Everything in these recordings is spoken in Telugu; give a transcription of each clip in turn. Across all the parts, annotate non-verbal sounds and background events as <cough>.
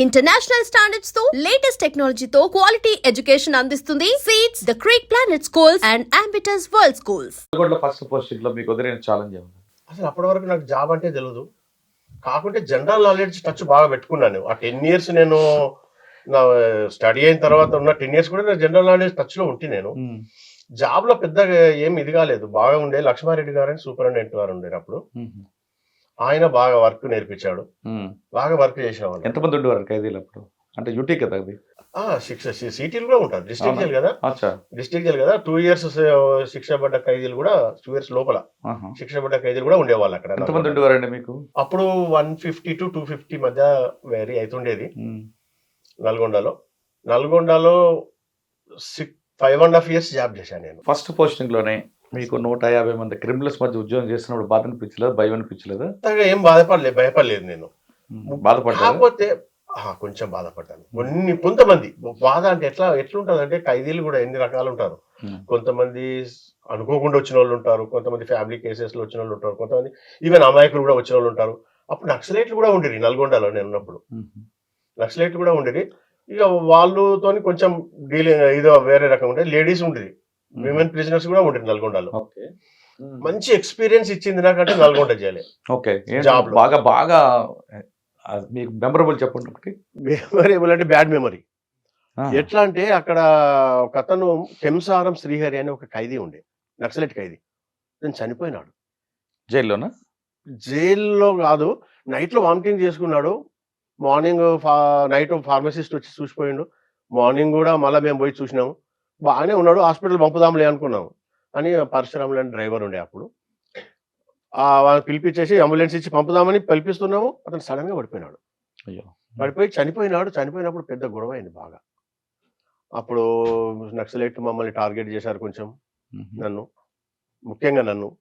ఇంటర్నేషనల్ స్టాండర్డ్స్తో లేటెస్ట్ టెక్నాలజీతో క్వాలిటీ ఎడ్యుకేషన్ అందిస్తుంది seats the Creek Planet schools and Ambitus World schools first పోస్టింగ్లో మీకు వదిలిన ఛాలెంజ్ అసలు అప్పటి వరకు నాకు జాబ్ అంటే తెలియదు కాకుంటే జనరల్ నాలెడ్జ్ టచ్ బాగా పెట్టుకున్నాను. ఆ టెన్ ఇయర్స్ నేను నా స్టడీ అయిన తర్వాత ఉన్న టెన్ ఇయర్స్ కూడా నేను జనరల్ నాలెడ్జ్ టచ్లో ఉంటే నేను. జాబ్లో పెద్దగా ఏం ఇది కాలేదు. బాగా ఉండే లక్ష్మారెడ్డి గారు అని సూపరింటెండెంట్ గారు ఉండేది అప్పుడు. ఆయన బాగా వర్క్ నేర్పించాడు. బాగా వర్క్ చేసేవాళ్ళు. ఎంతమంది ఉండేవారు ఖైదీలు అప్పుడు? అంటే యూటీ కదా అది? శిక్ష సిటీలు కూడా ఉంటారు. డిస్ట్రిక్ట్ జైలు కదా? అచ్చా. డిస్ట్రిక్ట్ జైలు కదా? టూ ఇయర్స్ శిక్ష పడ్డ ఖైదీలు కూడా టూ ఇయర్స్ లోపల. శిక్ష పడ్డ ఖైదీలు కూడా ఉండేవాళ్ళు అక్కడ. ఎంతమంది ఉండేవారండి మీకు? అప్పుడు one fifty to two fifty మధ్య వేరీ అవుతుండేది. నల్గొండలో. నల్గొండలో six five and half years job చేశాను నేను. ఫస్ట్ పోస్టింగ్లోనే మీకు నూట యాభై మంది క్రిమినల్స్ మధ్య ఉద్యోగం చేస్తున్నప్పుడు బాధ అనిపించలేదు? భయం అనిపించలేదు? ఏం బాధపడలేదు భయపడలేదు నేను. ఆ, కొంచెం బాధపడ్డాను. కొన్ని కొంతమంది బాధ అంటే ఎట్లా ఎట్లుంటది అంటే ఖైదీలు కూడా ఎన్ని రకాలు ఉంటారు. కొంతమంది అనుకోకుండా వచ్చిన వాళ్ళు ఉంటారు కొంతమంది ఫ్యామిలీ కేసెస్లో వచ్చిన వాళ్ళు ఉంటారు కొంతమంది ఈవెన్ అమాయకులు కూడా వచ్చిన వాళ్ళు ఉంటారు. అప్పుడు నక్సలైట్లు కూడా ఉండేది నల్గొండలో నేను ఉన్నప్పుడు. నక్సలైట్లు కూడా ఉండేది ఇక వాళ్ళతోని కొంచెం డీలింగ్ ఇదో వేరే రకం ఉండేది లేడీస్ ఉండేది విమెన్ ప్రిజనర్స్ కూడా ఉండేది నల్గొండలో. ఓకే మంచి ఎక్స్పీరియన్స్ ఇచ్చింది నాకంటే నల్గొండ జైలే. ఓకే. బాగా బాగా మీకు మెమరబుల్ చెప్పండి ఒకటి. మెమొరేబుల్ అంటే బ్యాడ్ మెమరీ. ఎట్లా అంటే అక్కడ ఒక అతను కెంసారం శ్రీహరి అని ఒక ఖైదీ ఉండే. నక్సలెట్ ఖైదీ. నేను చనిపోయినాడు. జైల్లోనా? జైల్లో కాదు నైట్లో వామిటింగ్ చేసుకున్నాడు. మార్నింగ్ నైట్ ఫార్మసిస్ట్ వచ్చి చూసిపోయిండు. మార్నింగ్ కూడా మళ్ళీ మేము పోయి చూసినాము. బాగానే ఉన్నాడు హాస్పిటల్ పంపుదాంలే అనుకున్నాము. అని పరశురాములు అని డ్రైవర్ ఉండే అప్పుడు. ఆ వాళ్ళని పిలిపించేసి అంబులెన్స్ ఇచ్చి పంపుదామని పిలిపిస్తున్నాము. అతను సడన్గా పడిపోయినాడు. అయ్యో. పడిపోయి చనిపోయినాడు. చనిపోయినప్పుడు పెద్ద గొడవ అయింది బాగా. అప్పుడు నక్సలైట్ మమ్మల్ని టార్గెట్ చేశారు కొంచెం. నన్ను. ముఖ్యంగా నన్ను.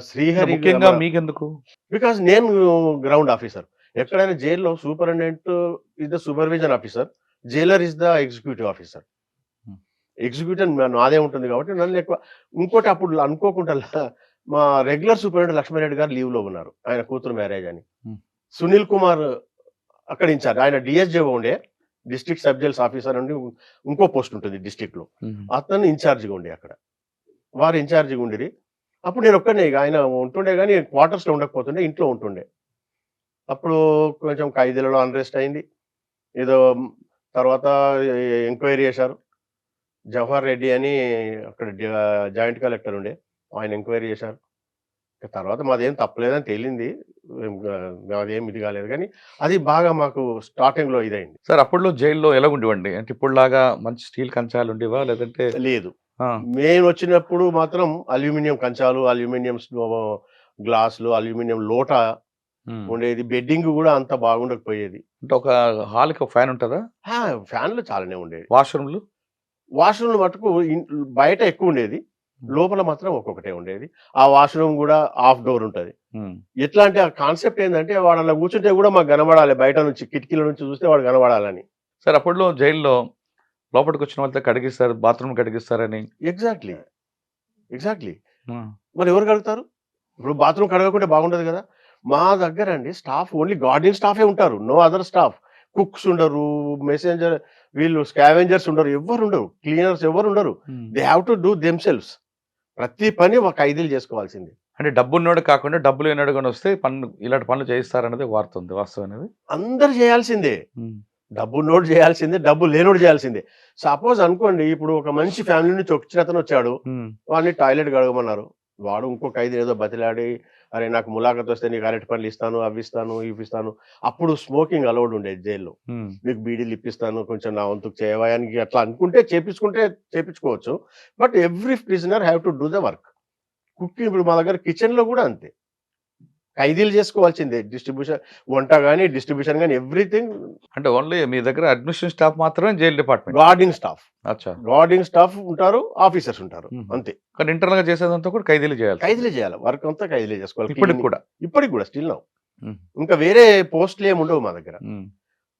శ్రీహరి ముఖ్యంగా మీకెందుకు? బికాస్ నేను గ్రౌండ్ ఆఫీసర్. ఎక్కడైనా జైల్లో superintendent is the supervision officer. Jailer is the executive officer. Hmm. Executive నాదే ఉంటుంది కాబట్టి నన్ను ఎక్కువ ఇంకోటి అప్పుడు అనుకోకుండా <laughs> మా రెగ్యులర్ సూపరింటెండెంట్ లక్ష్మణరెడ్డి గారు లీవ్లో ఉన్నారు. ఆయన కూతురు మ్యారేజ్ అని. Hmm. సునీల్ కుమార్ అక్కడ ఇన్ఛార్జ్ ఆయన డిఎస్జే ఉండే. డిస్ట్రిక్ట్ సబ్ జైల్స్ ఆఫీసర్ నుండి ఇంకో పోస్ట్ ఉంటుంది డిస్ట్రిక్ట్లో. అతను ఇన్ఛార్జిగా ఉండే అక్కడ. వారు ఇన్ఛార్జిగా ఉండేది అప్పుడు నేను ఒక్కనే ఆయన ఉంటుండే కానీ క్వార్టర్స్లో ఉండకపోతుండే ఇంట్లో ఉంటుండే. అప్పుడు కొంచెం ఖైదీలలో అన్రెస్ట్ అయింది. ఏదో తర్వాత ఎంక్వైరీ చేశారు. జవహర్ రెడ్డి అని అక్కడ జాయింట్ కలెక్టర్ ఉండే. ఆయన ఎంక్వైరీ చేశారు. తర్వాత మాదేం తప్పలేదని తేలింది. మాదేం ఇది కాలేదు. కానీ అది బాగా మాకు స్టార్టింగ్లో ఇదైంది. సార్ అప్పట్లో జైల్లో ఎలా ఉండేవండి? అంటే ఇప్పుడులాగా మంచి స్టీల్ కంచాలు ఉండేవా? లేదంటే లేదు. మేము వచ్చినప్పుడు మాత్రం అల్యూమినియం కంచాలు అల్యూమినియం గ్లాసులు అల్యూమినియం లోట. ఉండేది. బెడ్డింగ్ కూడా అంత బాగుండకపోయేది. అంటే ఒక హాల్కి ఒక ఫ్యాన్ ఉంటుందా? ఫ్యాన్లు చాలానే ఉండేది వాష్రూమ్లు? వాష్రూమ్ మటుకు బయట ఎక్కువ ఉండేది. లోపల మాత్రం ఒక్కొక్కటే ఉండేది. ఆ వాష్రూమ్ కూడా ఆఫ్ డోర్ ఉంటది. ఎట్లా అంటే ఆ కాన్సెప్ట్ ఏంటంటే వాడు అలా కూర్చుంటే కూడా మాకు కనబడాలి. బయట నుంచి కిటికీల నుంచి చూస్తే వాడు కనబడాలని. సార్ అప్పట్లో జైల్లో లోపలికి వచ్చిన వాళ్ళతో కడిగిస్తారు బాత్రూమ్ కడిగిస్తారని. ఎగ్జాక్ట్లీ. ఎగ్జాక్ట్లీ. మరి ఎవరు కడుగుతారు? ఇప్పుడు బాత్రూమ్ కడగకుంటే బాగుండదు కదా. మా దగ్గర అండి స్టాఫ్ ఓన్లీ గార్డియన్ స్టాఫే ఉంటారు. No other staff. కుక్స్ ఉండరు మెసెంజర్ వీళ్ళు స్కావెంజర్స్ ఉండరు ఎవరు ఉండరు క్లీనర్స్ ఎవరు ఉండరు. They have to do them cells ప్రతి పని ఒక ఐదులు చేసుకోవాల్సింది. అంటే డబ్బు ఉన్నోడు కాకుండా డబ్బులు లేనాడు కానీ వస్తే పనులు ఇలాంటి పనులు చేయిస్తారనేది వార్త ఉంది. వాస్తవం అనేది? అందరు చేయాల్సిందే. డబ్బు నోటు చేయాల్సిందే డబ్బు లేనోడు చేయాల్సిందే. సపోజ్ అనుకోండి ఇప్పుడు ఒక మంచి ఫ్యామిలీ నుంచి వచ్చిన అతను వచ్చాడు. వాడిని టాయిలెట్ కడగమన్నారు. వాడు ఇంకొక ఐదు ఏదో బతిలాడి అరే నాకు ములాఖత్ వస్తే నీకు అరటి పనులు ఇస్తాను అవి ఇస్తాను ఇవి ఇస్తాను. అప్పుడు స్మోకింగ్ అలౌడ్ ఉండేది జైల్లో. మీకు బీడీలు ఇప్పిస్తాను కొంచెం నా వంతుకు చేయవాయానికి అట్లా అనుకుంటే చేపించుకుంటే చేపించుకోవచ్చు. But every prisoner have to do the work. Cooking ఇప్పుడు మా దగ్గర కిచెన్లో కూడా అంతే. ఖైదీలు చేసుకోవాల్సిందే. డిస్ట్రిబ్యూషన్ వంట కానీ డిస్ట్రిబ్యూషన్ కానీ ఎవ్రీథింగ్. అంటే ఓన్లీ మీ దగ్గర అడ్మినిస్ట్రేషన్ స్టాఫ్ మాత్రమే జైల్ డిపార్ట్మెంట్? Guarding staff. అచ్చా. గార్డింగ్ స్టాఫ్ ఉంటారు ఆఫీసర్స్ ఉంటారు. అంతే. కానీ ఇంటర్నల్గా చేసేదంతా కూడా ఖైదీలు చేయాలి. ఖైదీలే చేయాలి. వర్క్ అంతా ఖైదీలే చేసుకోవాలి. ఇప్పటికి కూడా? ఇప్పటికి కూడా స్టిల్ నౌ. ఇంకా వేరే పోస్టులు ఏమి ఉండవు మా దగ్గర.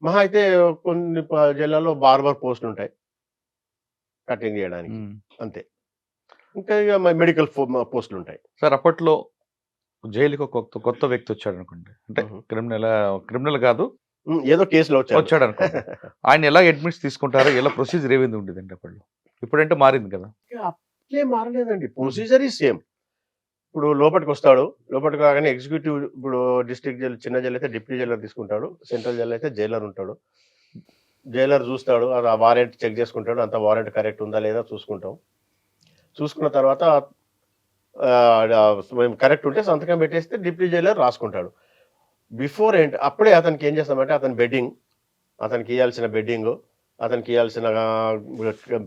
మహా అయితే కొన్ని జిల్లాల్లో బార్బర్ పోస్టులు ఉంటాయి. కటింగ్ చేయడానికి. అంతే. ఇంకా ఇక మెడికల్ పోస్టులు ఉంటాయి. సార్ అప్పట్లో జైలుకి ఒక కొత్త వ్యక్తి వచ్చాడు అనుకోండి అంటే. క్రిమినల్ క్రిమినల్ కాదు. ఏదో కేసులో వచ్చాడు. అనుకోండి ఆయన ఎలా అడ్మిట్స్ తీసుకుంటారో ఎలా ప్రొసీజర్ ఏ విధంగా ఉండేదండి అప్పుడు ఇప్పుడంటే మారింది కదా. అట్లే మారలేదండి. ప్రొసీజర్ ఈ సేమ్ ఇప్పుడు లోపలికి వస్తాడు. లోపలికి రాగానే ఎగ్జిక్యూటివ్ ఇప్పుడు డిస్ట్రిక్ట్ జైలు చిన్న జైలు అయితే డిప్యూటీ జైలర్ తీసుకుంటాడు. సెంట్రల్ జైలు అయితే జైలర్ ఉంటాడు. జైలర్ చూస్తాడు. అది ఆ వారెంట్ చెక్ చేసుకుంటాడు. అంత వారెంట్ కరెక్ట్ ఉందా లేదా చూసుకుంటాం. చూసుకున్న తర్వాత మేము కరెక్ట్ ఉంటే సంతకం పెట్టేస్తే డిప్యూటీ జైలర్ రాసుకుంటాడు. బిఫోర్ ఏంటి? అప్పుడే అతనికి ఏం చేస్తామంటే అతని బెడ్డింగ్ అతనికి ఇవ్వాల్సిన బెడ్డింగ్ అతనికి ఇవ్వాల్సిన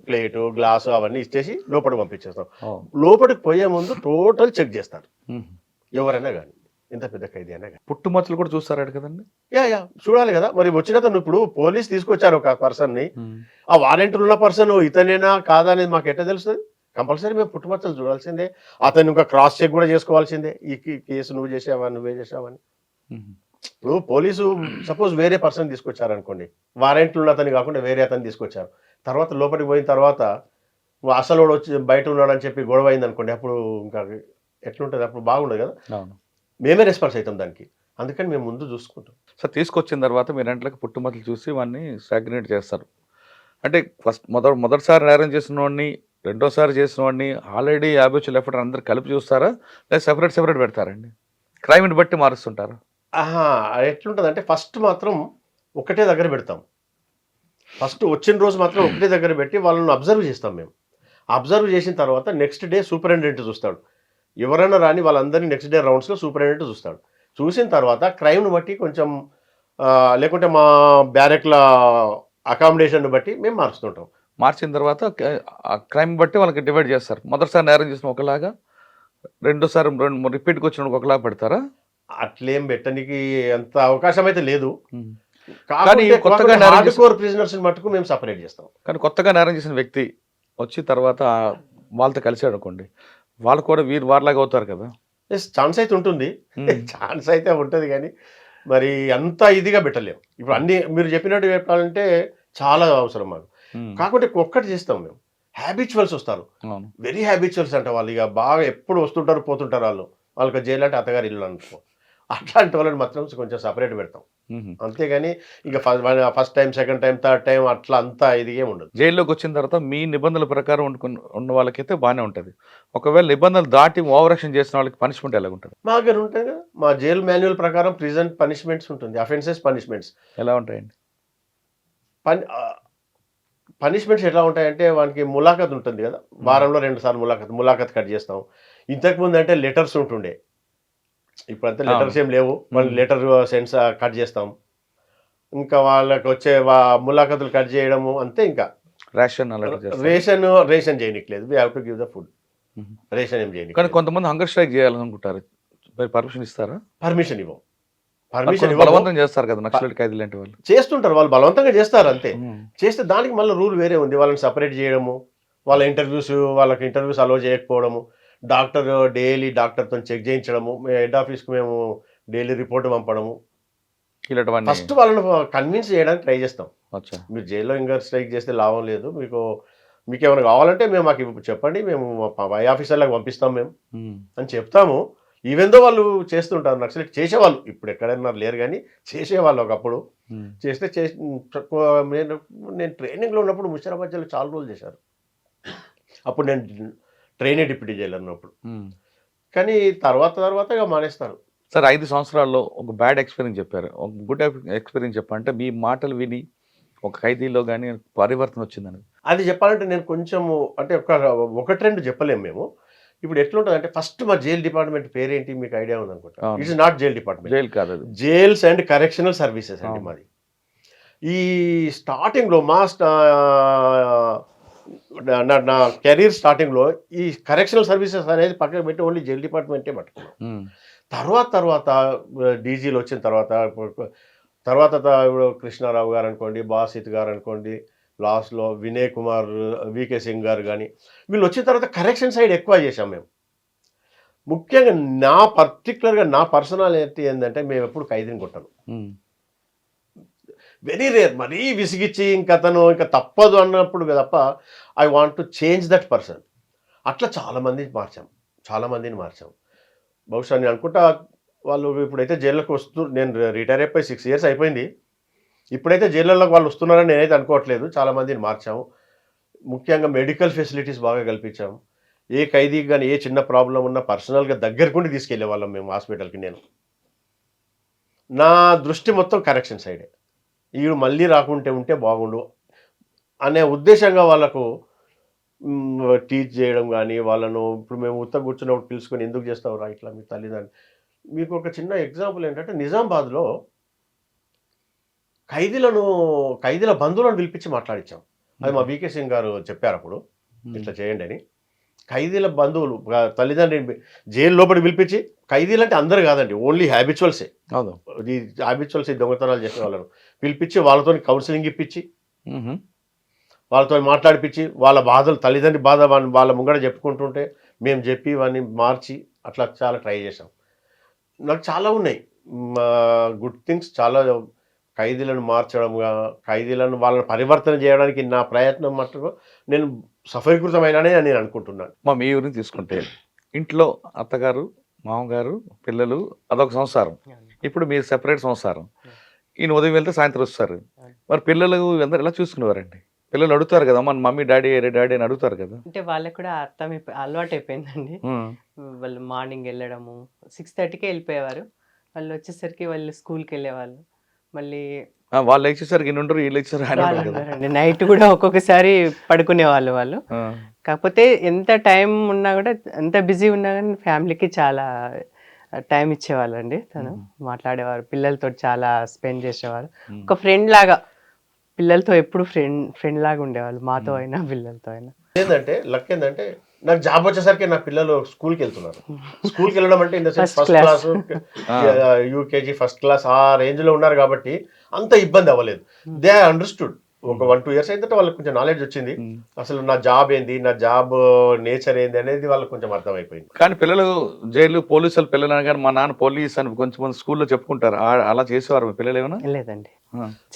ప్లేటు గ్లాసు అవన్నీ ఇచ్చేసి లోపలికి పంపించేస్తాం. లోపలికి పోయే ముందు టోటల్ చెక్ చేస్తారు. ఎవరైనా కానీ ఎంత పెద్ద ఖైదీ అయినా కానీ పుట్టుమచ్చలు కూడా చూస్తారాడు కదండి? యా యా చూడాలి కదా. మరి వచ్చిన తను ఇప్పుడు పోలీస్ తీసుకొచ్చారు ఒక పర్సన్ని. ఆ వారెంట్ ఉన్న పర్సన్ ఇతనేనా కాదా అనేది మాకు ఎట్లా తెలుస్తుంది? కంపల్సరీ మేము పుట్టుమచ్చలు చూడాల్సిందే. అతను ఇంకా క్రాస్ చెక్ కూడా చేసుకోవాల్సిందే. ఈ కేసు నువ్వు చేసావా నువ్వే చేసావని. ఇప్పుడు పోలీసు సపోజ్ వేరే పర్సన్ తీసుకొచ్చారు అనుకోండి వారెంట్లు ఉన్న అతని కాకుండా వేరే అతను తీసుకొచ్చారు. తర్వాత లోపలికి పోయిన తర్వాత అసలు వచ్చి బయట ఉన్నాడు అని చెప్పి గొడవ అయింది అనుకోండి అప్పుడు ఇంకా ఎట్లుంటుంది? అప్పుడు బాగుండదు కదా. మేమే రెస్పాన్స్ అవుతాం దానికి. అందుకని మేము ముందు చూసుకుంటాం. సార్ తీసుకొచ్చిన తర్వాత మీరు వెంటనే పుట్టుమచ్చలు చూసి వాడిని సాగ్రినేట్ చేస్తారు. అంటే ఫస్ట్ మొదటి మొదటిసారి నేరం చేసిన వాడిని రెండోసారి చేసిన వాడిని ఆల్రెడీ యాభై వచ్చి లెఫ్ట్ అందరు కలిపి చూస్తారా? లేదా సెపరేట్ సెపరేట్ పెడతారండి? క్రైమ్ని బట్టి మారుస్తుంటారు? ఆహా అది ఎట్లుంటుంది అంటే ఫస్ట్ మాత్రం ఒకటే దగ్గర పెడతాం. ఫస్ట్ వచ్చిన రోజు మాత్రం ఒకటే దగ్గర పెట్టి వాళ్ళని అబ్జర్వ్ చేస్తాం మేము. అబ్జర్వ్ చేసిన తర్వాత నెక్స్ట్ డే సూపరింటెండెంట్ చూస్తాడు. ఎవరైనా రాని వాళ్ళందరినీ నెక్స్ట్ డే రౌండ్స్లో సూపరింటెండెంట్ చూస్తాడు. చూసిన తర్వాత క్రైమ్ను బట్టి కొంచెం లేకుంటే మా బ్యారెక్ల అకామిడేషన్ బట్టి మేము మారుస్తుంటాం. మార్చిన తర్వాత క్రైమ్ బట్టి వాళ్ళకి డివైడ్ చేస్తారు. మొదటిసారి నేరం చేసిన ఒకలాగా రెండోసారి రెండు రిపీట్కి వచ్చిన ఒకలాగా పెడతారా? అట్లేం పెట్టడానికి అంత అవకాశం అయితే లేదు. కానీ కొత్తగా నేరం హార్డ్ చేసి- కోర్ ప్రిజనర్స్ మటుకు మేము సపరేట్ చేస్తాం. కానీ కొత్తగా నేరం చేసిన వ్యక్తి వచ్చి తర్వాత వాళ్ళతో కలిసాడు అనుకోండి వాళ్ళు కూడా వీరు వారిలాగా అవుతారు కదా. ఛాన్స్ అయితే ఉంటుంది. <laughs> ఛాన్స్ అయితే ఉంటుంది కానీ మరి అంత ఇదిగా పెట్టలేము ఇప్పుడు అన్ని మీరు చెప్పినట్టు చెప్పాలంటే చాలా అవసరం మాకు. కాకపోతే ఒక్కటి చేస్తాం మేము. హ్యాబిచువల్స్ వస్తారు. వెరీ హ్యాబిచువల్స్ అంట వాళ్ళు. ఇక బాగా ఎప్పుడు వస్తుంటారు పోతుంటారు వాళ్ళు. వాళ్ళకి జైలు అంటే అత్తగారి ఇల్లు అనుకో. అట్లాంటి వాళ్ళని మాత్రం కొంచెం సపరేట్ పెడతాం. ఉమ్. అంతేగాని ఇక first time second time third time అట్లా అంతా ఇది ఏమి ఉండదు. జైల్లోకి వచ్చిన తర్వాత మీ నిబంధనల ప్రకారం ఉన్న వాళ్ళకైతే బాగానే ఉంటుంది. ఒకవేళ నిబంధనలు దాటి ఓవర్ యాక్షన్ చేసిన వాళ్ళకి పనిష్మెంట్ ఎలా ఉంటుంది మా దగ్గర ఉంటాయి కదా మా జైలు మాన్యువల్ ప్రకారం ప్రిజెంట్ పనిష్మెంట్స్ ఉంటుంది. అఫెన్సెస్ పనిష్మెంట్స్ ఎలా ఉంటాయండి? పని పనిష్మెంట్స్ ఎట్లా ఉంటాయంటే వానికి ములాఖత్ ఉంటుంది కదా. వారంలో రెండు సార్లు ములాఖత్ ములాఖత్ కట్ చేస్తాం ఇంతకుముందు అంటే లెటర్స్ ఉంటుండే. ఇప్పుడంతా లెటర్స్ ఏం లేవు. వాళ్ళు. లెటర్ సెన్స్ కట్ చేస్తాం. ఇంకా వాళ్ళకి వచ్చే ములాఖతులు కట్ చేయడము అంతే ఇంకా. Ration ration ration చేయనిట్లేదు we have to give the food. Ration ఏం కానీ చేయని కొంతమంది హంగర్ స్ట్రైక్ చేయాలనుకుంటారు. పర్మిషన్ ఇస్తారా? పర్మిషన్ ఇవ్వం. పర్మిషన్ బలవంతం చేస్తారు కదా నక్సలైట్ ఖైదీ లాంటి వాళ్ళు. చేస్తుంటారు వాళ్ళు బలవంతంగా చేస్తారు అంతే. చేస్తే దానికి మళ్ళీ రూల్ వేరే ఉంది వాళ్ళని సపరేట్ చేయడము వాళ్ళ ఇంటర్వ్యూస్ వాళ్ళకి ఇంటర్వ్యూస్ అలో చేయకపోవడము డాక్టర్ డైలీ డాక్టర్తో చెక్ చేయించడము హెడ్ ఆఫీస్కి మేము డైలీ రిపోర్ట్ పంపడము. ఇలాంటివన్నీ. ఫస్ట్ వాళ్ళని కన్విన్స్ చేయడానికి ట్రై చేస్తాం. మీరు జైల్లో ఇంకా స్ట్రైక్ చేస్తే లాభం లేదు మీకు మీకు ఏమైనా కావాలంటే మేము మాకు చెప్పండి మేము పై ఆఫీసర్లకు పంపిస్తాం మేము. అని చెప్తాము. ఈవెందో వాళ్ళు చేస్తుంటారు నక్సలైట్ చేసేవాళ్ళు ఇప్పుడు ఎక్కడైనా లేరు కానీ చేసేవాళ్ళు ఒకప్పుడు. ఉమ్. చేస్తే చేసి నేను నేను ట్రైనింగ్లో ఉన్నప్పుడు ముషిరాబాద్ జిల్లా చాలా రోజులు చేశారు. అప్పుడు నేను ట్రైనీ డిప్యూటీ జైలర్ ఉన్నప్పుడు. ఉమ్. కానీ తర్వాత తర్వాత ఇక మానేస్తారు. సార్ ఐదు సంవత్సరాల్లో ఒక బ్యాడ్ ఎక్స్పీరియన్స్ చెప్పారు. ఒక గుడ్ ఎక్స్పీరియన్స్ చెప్పారంటే మీ మాటలు విని ఒక ఖైదీలో కానీ పరివర్తన వచ్చిందని. అది చెప్పాలంటే నేను కొంచెము అంటే ఒక ఒకటి రెండు చెప్పలేము మేము. ఇప్పుడు ఎట్లుంటుంది అంటే ఫస్ట్ మా జైల్ డిపార్ట్మెంట్ పేరేంటి మీకు ఐడియా ఉంది అనుకుంటా. It's not jail department jail కాదు జైల్స్ అండ్ కరెక్షనల్ సర్వీసెస్ అండి. మాది ఈ స్టార్టింగ్లో మా స్టా నా కెరీర్ స్టార్టింగ్లో ఈ కరెక్షనల్ సర్వీసెస్ అనేది పక్కన పెట్టి ఓన్లీ జైల్ డిపార్ట్మెంటే పట్టుకున్నాం. తర్వాత తర్వాత డీజీలు వచ్చిన తర్వాత తర్వాత కృష్ణారావు గారు అనుకోండి బాసిత్ గారు అనుకోండి లాస్ట్లో వినయ్ కుమార్ వికే సింగ్ గారు కానీ వీళ్ళు వచ్చిన తర్వాత కరెక్షన్ సైడ్ ఎక్కువ చేశాం మేము. ముఖ్యంగా నా పర్టికులర్గా నా పర్సనాలిటీ ఏంటంటే మేము ఎప్పుడు ఖైదీని కొట్టాను. వెరీ రేర్ మరీ విసిగిచ్చి ఇంకా అతను ఇంకా తప్పదు అన్నప్పుడు తప్ప I want to change that person. అట్లా చాలామంది మార్చాం చాలామందిని మార్చాం. బహుశా నేను అనుకుంటా వాళ్ళు ఇప్పుడైతే జైల్లోకి వస్తూ నేను రిటైర్ అయిపోయి సిక్స్ ఇయర్స్ అయిపోయింది. ఇప్పుడైతే జైళ్ళలోకి వాళ్ళు వస్తున్నారని నేనైతే అనుకోవట్లేదు. చాలామందిని మార్చాము. ముఖ్యంగా మెడికల్ ఫెసిలిటీస్ బాగా కల్పించాము. ఏ ఖైదీకి కానీ ఏ చిన్న ప్రాబ్లం ఉన్నా పర్సనల్గా దగ్గరకుండి తీసుకెళ్ళే వాళ్ళం మేము హాస్పిటల్కి నేను. నా దృష్టి మొత్తం కరెక్షన్ సైడే వీడు మళ్ళీ రాకుంటే ఉంటే బాగుండు అనే ఉద్దేశంగా వాళ్ళకు టీచ్ చేయడం కానీ వాళ్ళను ఇప్పుడు మేము ఉత్త కూర్చున్నప్పుడు పిలుచుకొని ఎందుకు చేస్తావురా ఇట్లా మీ తల్లిదండ్రులు మీకు ఒక చిన్న ఎగ్జాంపుల్ ఏంటంటే నిజామాబాద్లో ఖైదీలను ఖైదీల బంధువులను పిలిపించి మాట్లాడించాం అది మా బీకే సింగ్ గారు చెప్పారు అప్పుడు. ఇట్లా చేయండి అని. ఖైదీల బంధువులు తల్లిదండ్రులు జైలు లోపలికి పిలిపించి ఖైదీలు అంటే అందరు కాదండి ఓన్లీ హ్యాబిచువల్సే ఈ హ్యాబిచువల్స్ ఈ దొంగతనాలు చేసే వాళ్ళను. పిలిపించి వాళ్ళతో కౌన్సిలింగ్ ఇప్పించి. వాళ్ళతో మాట్లాడిపించి వాళ్ళ బాధలు తల్లిదండ్రి బాధ వాళ్ళ వాళ్ళ ముంగడ చెప్పుకుంటుంటే మేము చెప్పి వాడిని మార్చి అట్లా చాలా ట్రై చేసాం నాకు చాలా ఉన్నాయి. గుడ్ థింగ్స్ చాలా ఖైదీలను మార్చడం ఖైదీలను వాళ్ళని పరివర్తన చేయడానికి నా ప్రయత్నం మట్టుకు నేను సఫలీకృతమైననే నేను అనుకుంటున్నాను. మా మీ ఊరిని తీసుకుంటే ఇంట్లో అత్తగారు మామగారు పిల్లలు అదొక సంసారం. ఇప్పుడు మీరు సెపరేట్ సంసారం. ఈయన ఉదయం వెళ్తే సాయంత్రం వస్తారు. మరి పిల్లలు అందరు ఎలా చూసుకునేవారండి? పిల్లలు అడుగుతారు కదా మన మమ్మీ డాడీ ఏ డాడీ అని అడుగుతారు కదా. అంటే వాళ్ళకి కూడా అర్థం అలవాటు అయిపోయిందండి. వాళ్ళు మార్నింగ్ వెళ్ళడము సిక్స్ థర్టీకే వెళ్ళిపోయేవారు. వాళ్ళు వచ్చేసరికి వాళ్ళు స్కూల్కి వెళ్ళేవాళ్ళు. మళ్ళీ వాళ్ళు వచ్చేసరికి ఈయన ఉండరు వీళ్ళు కదా. నైట్ కూడా ఒక్కొక్కసారి పడుకునే వాళ్ళు వాళ్ళు. కాకపోతే ఎంత టైం ఉన్నా కూడా ఎంత బిజీ ఉన్నా కానీ ఫ్యామిలీకి చాలా టైం ఇచ్చేవాళ్ళండి తను. మాట్లాడేవారు పిల్లలతో చాలా స్పెండ్ చేసేవారు. ఒక ఫ్రెండ్ లాగా పిల్లలతో ఎప్పుడు ఫ్రెండ్ ఫ్రెండ్ లాగా ఉండేవాళ్ళు మాతో అయినా పిల్లలతో అయినా. ఏంటంటే లక్ ఏంటంటే నాకు జాబ్ వచ్చేసరికి నా పిల్లలు స్కూల్కి వెళ్తున్నారు. స్కూల్కి వెళ్ళడం అంటే in the sense first. Class UKG first class ఆ రేంజ్లో ఉన్నారు కాబట్టి అంత ఇబ్బంది అవ్వలేదు. దే అండర్స్టూడ్ ఒక వన్ టూ ఇయర్స్ అయితే వాళ్ళకి కొంచెం నాలెడ్జ్ వచ్చింది. ఉమ్. అసలు నా జాబ్ ఏంది? నా జాబ్ నేచర్ ఏంది? అనేది వాళ్ళకి కొంచెం అర్థమైపోయింది. కానీ పిల్లలు జైలు పోలీసులు పిల్లలు అనగానే మా నాన్న పోలీస్ అని కొంచెం మంది స్కూల్లో చెప్పుకుంటారు. అలా చేసేవారు మీ పిల్లలు ఏమైనా? లేదండి.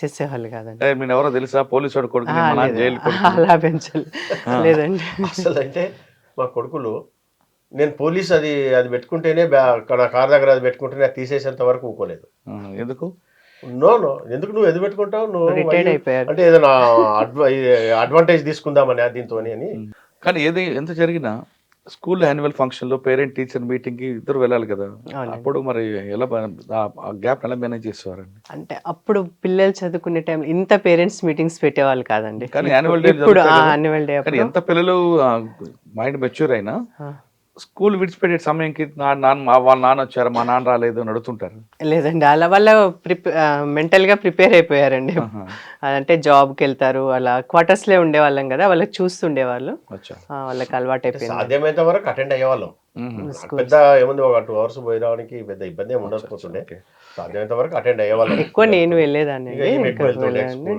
చేసేవాళ్ళు కాదండి. మీరు ఎవరో తెలుసా? పోలీసు వాడు కొడుకు. జైలు అలా పెంచాలి. లేదండి. అసలు అంటే మా కొడుకులు నేను పోలీస్ అది అది పెట్టుకుంటేనే నా కార్ దగ్గర అది పెట్టుకుంటేనే అది తీసేసేంత వరకు ఊకోలేదు. ఎందుకు? నో నో ఎందుకు నువ్వు ఎందుకు పెట్టుకుంటావు? నువ్వు అంటే ఏదైనా అడ్వాంటేజ్ తీసుకుందామని దీంతో అని. కానీ ఏది ఎంత జరిగినా స్కూల్ యాన్యువల్ ఫంక్షన్లో పేరెంట్ టీచర్ మీటింగ్కి ఇద్దరు వెళ్ళాలి కదా. అప్పుడు మరి ఎలా గ్యాప్ ఎలా మేనేజ్ చేసేవారండి అంటే అప్పుడు పిల్లలు చదువుకునే టైంలో ఇంత పేరెంట్స్ మీటింగ్స్ పెట్టేవాళ్ళు కాదండి కానీ ఇప్పుడు జరుగుతాయి కదా? యాన్యువల్ డే ఎంత పిల్లలు మైండ్ మెచ్యూర్ అయినా. స్కూల్ విడిచిపెట్టే సమయంకి నా నాన్న మా వాళ్ళ నాన్న వచ్చారు మా నాన్న రాలేదు అని అడుగుతుంటారు. లేదండి అలా వాళ్ళ ప్రిపే మెంటల్గా ప్రిపేర్ అయిపోయారండి. అంటే జాబ్కి వెళ్తారు అలా క్వార్టర్స్లో ఉండేవాళ్ళం కదా వాళ్ళకి చూస్తుండేవాళ్ళు. వాళ్ళకి అలవాటు అయిపోయింది. సాధ్యమైనంత వరకు అటెండ్ అయ్యేవాళ్ళం. పెద్ద ఏముంది ఒక టూ అవర్స్ పోయి రావడానికి పెద్ద ఇబ్బంది ఏమి ఉండకపోతుండే. ఓకే. సాధ్యమైనంత వరకు అటెండ్ అయ్యేవాళ్ళం. ఎక్కువ నేను వెళ్ళేదాన్ని